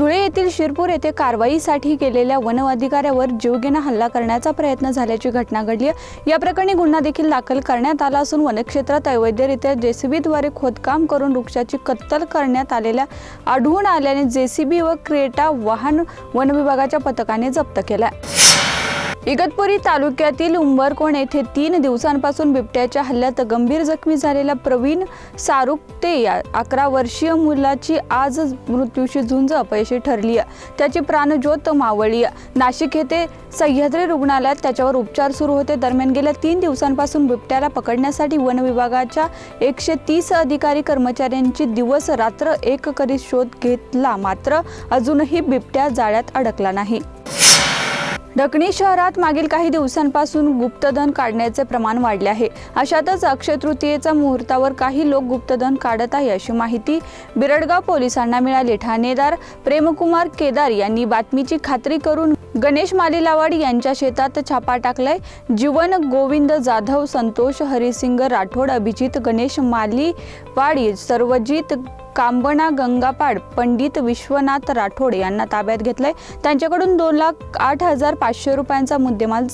धुळे येथील शिरपूर येथे कारवाईसाठी गेलेल्या वन अधिकाऱ्यावर जीवघेणा हल्ला करण्याचा प्रयत्न झाल्याची घटना घडली या प्रकरणी गुन्हा देखील दाखल करण्यात आला असून वनक्षेत्रात अवैधरित्या जेसीबीद्वारे खोदकाम करून वृक्षाची कत्तल करण्यात आलेल्या आढळून आल्याने जेसीबी व क्रेटा वाहन वन विभागाच्या पथकाने जप्त केला इगतपुरी तालुक्यातील उंबरकोण येथे तीन दिवसांपासून बिबट्याच्या हल्ल्यात गंभीर जखमी झालेल्या प्रवीण सारुक्ते या अकरा वर्षीय मुलाची आज मृत्यूशी झुंज अपयशी ठरली आहे. त्याची प्राणज्योत मावळली आहे. नाशिक येथे सह्याद्री रुग्णालयात त्याच्यावर उपचार सुरू होते. दरम्यान गेल्या तीन दिवसांपासून बिबट्याला पकडण्यासाठी वन विभागाच्या एकशे तीस अधिकारी कर्मचाऱ्यांची दिवस रात्र एक करीत शोध घेतला. मात्र अजूनही बिबट्या जाळ्यात अडकला नाही. ढकणी शहरात मागील काही दिवसांपासून गुप्तधन काढण्याचे प्रमाण वाढले आहे. अशातच अक्षय तृतीयेच्या मुहूर्तावर काही लोक गुप्तधन काढत आहे अशी माहिती बिरडगाव पोलिसांना मिळाली. ठाणेदार प्रेमकुमार केदार यांनी बातमीची खात्री करून गणेश मालिलावाड यांच्या शेतात छापा टाकलाय. जीवन गोविंद जाधव संतोष हरिसिंग राठोड अभिजित गणेश मालीवाडी सर्वजित कांबणा गंगापाड पंडित विश्वनाथ राठोड यांना ताब्यात घेतलंय. त्यांच्याकडून दोन लाख आठ हजार पाचशे रुपयांचा मुद्देमाल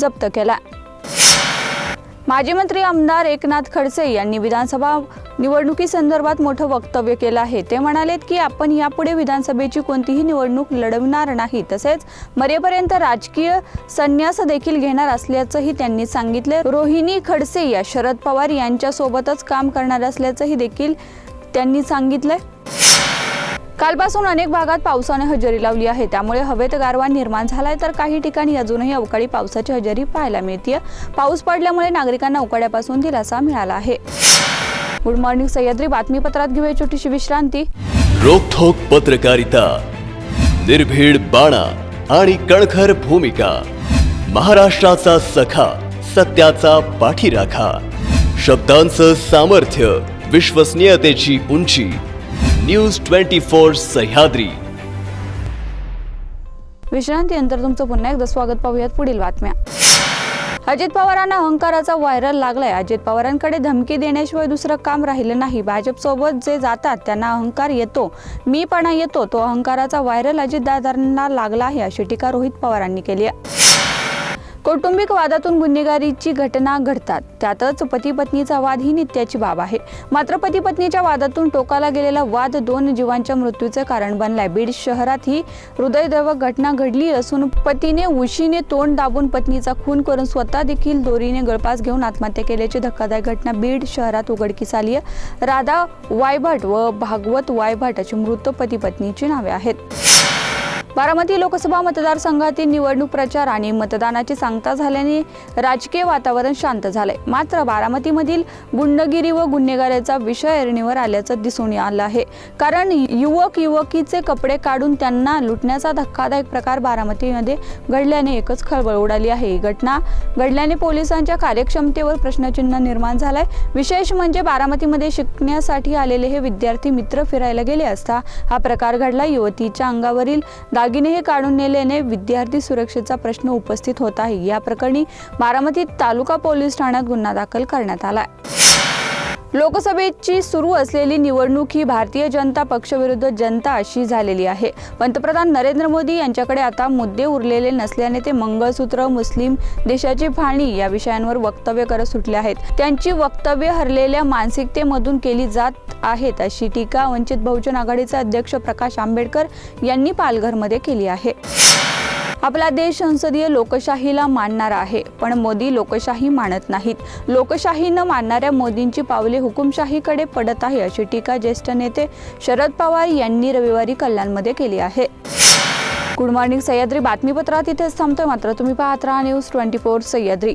जप्त केला माजी मंत्री आमदार एकनाथ खडसे यांनी विधानसभा निवडणुकीसंदर्भात मोठं वक्तव्य केलं आहे. ते म्हणालेत की आपण यापुढे विधानसभेची कोणतीही निवडणूक लढवणार नाही तसेच मरेपर्यंत राजकीय संन्यास देखील घेणार असल्याचंही त्यांनी सांगितले. रोहिणी खडसे या शरद पवार यांच्यासोबतच काम करणार असल्याचंही देखील त्यांनी सांगितलंय. कालपासून अनेक भागात पावसाने हजेरी लावली आहे. त्यामुळे हवेत गारवा निर्माण झालाय तर काही ठिकाणी अजूनही अवकाळी पावसाची हजेरी पाहायला मिळते पाऊस पडल्यामुळे नागरिकांना उकाड्यापासून दिलासा मिळाला आहे. Good morning Sahyadri. बातमीपत्रात घेऊया छोटीशी विश्रांती. रोखोक पत्रकारिता निर्भीड बाणा आणि कणखर भूमिका. महाराष्ट्राचा सखा सत्याचा पाठीराखा. शब्दांचं सामर्थ्य विश्वसनीयतेची उंची. न्यूज ट्वेंटी फोर सह्याद्री विश्रांतीनंतर तुमचं पुन्हा एकदा स्वागत पाहूयात पुढील बातम्या. अजित पवारांना अहंकाराचा व्हायरल लागलाय. अजित पवारांकडे धमकी देण्याशिवाय दुसरं काम राहिलं नाही. भाजपसोबत जे जातात त्यांना अहंकार येतो. मीपणा येतो. तो अहंकाराचा व्हायरल अजितदादांना लागला आहे अशी टीका रोहित पवारांनी केली आहे. कौटुंबिक वादातून गुन्हेगारीची घटना घडतात. त्यातच पती पत्नीचा वाद ही नित्याची बाब आहे. मात्र पती पत्नीच्या वादातून टोकाला गेलेला वाद दोन जीवांच्या मृत्यूचं कारण बनलाय. बीड शहरात ही हृदयद्रवक घटना घडली असून पतीने उशीने तोंड दाबून पत्नीचा खून करून स्वतः देखील दोरीने गळपास घेऊन आत्महत्या केल्याची धक्कादायक घटना बीड शहरात उघडकीस आली आहे. राधा वायभट व भागवत वायभट अशी मृत पती पत्नीची नावे आहेत. बारामती लोकसभा मतदारसंघातील निवडणूक प्रचार आणि मतदानाची सांगता झाल्याने राजकीय वातावरण शांत झालंय. मात्र बारामतीमधील गुंडगिरी व गुन्हेगाराचा विषय ऐरणीवर आल्याचं दिसून आलं आहे. कारण युवक युवकीचे कपडे काढून त्यांना लुटण्याचा धक्कादायक प्रकार बारामतीमध्ये घडल्याने एकच खळबळ उडाली आहे. ही घटना घडल्याने पोलिसांच्या कार्यक्षमतेवर प्रश्नचिन्ह निर्माण झालाय. विशेष म्हणजे बारामतीमध्ये शिकण्यासाठी आलेले हे विद्यार्थी मित्र फिरायला गेले असता हा प्रकार घडला. युवतीच्या अंगावरील दागिने हे काढून नेल्याने विद्यार्थी सुरक्षेचा प्रश्न उपस्थित होत आहे. या प्रकरणी बारामती तालुका पोलीस ठाण्यात गुन्हा दाखल करण्यात आला लोकसभेची सुरू असलेली निवडणूक ही भारतीय जनता पक्षविरुद्ध जनता अशी झालेली आहे. पंतप्रधान नरेंद्र मोदी यांच्याकडे आता मुद्दे उरलेले नसल्याने ते मंगळसूत्र मुस्लिम देशाची फाळणी या विषयांवर वक्तव्य करत सुटले आहेत. त्यांची वक्तव्य हरलेल्या मानसिकतेमधून केली जात आहेत अशी टीका वंचित बहुजन आघाडीचे अध्यक्ष प्रकाश आंबेडकर यांनी पालघरमध्ये केली आहे. आपला देश संसदीय लोकशाहीला मानणारा आहे. पण मोदी लोकशाही मानत नाहीत. लोकशाही न मानणाऱ्या मोदींची पावले हुकुमशाहीकडे पडत आहे अशी टीका ज्येष्ठ नेते शरद पवार यांनी रविवारी कल्याणमध्ये केली आहे. Good morning Sahyadri. बातमीपत्रात इथेच थांबतोय मात्र तुम्ही पाहत राहा न्यूज ट्वेंटी फोर सह्याद्री.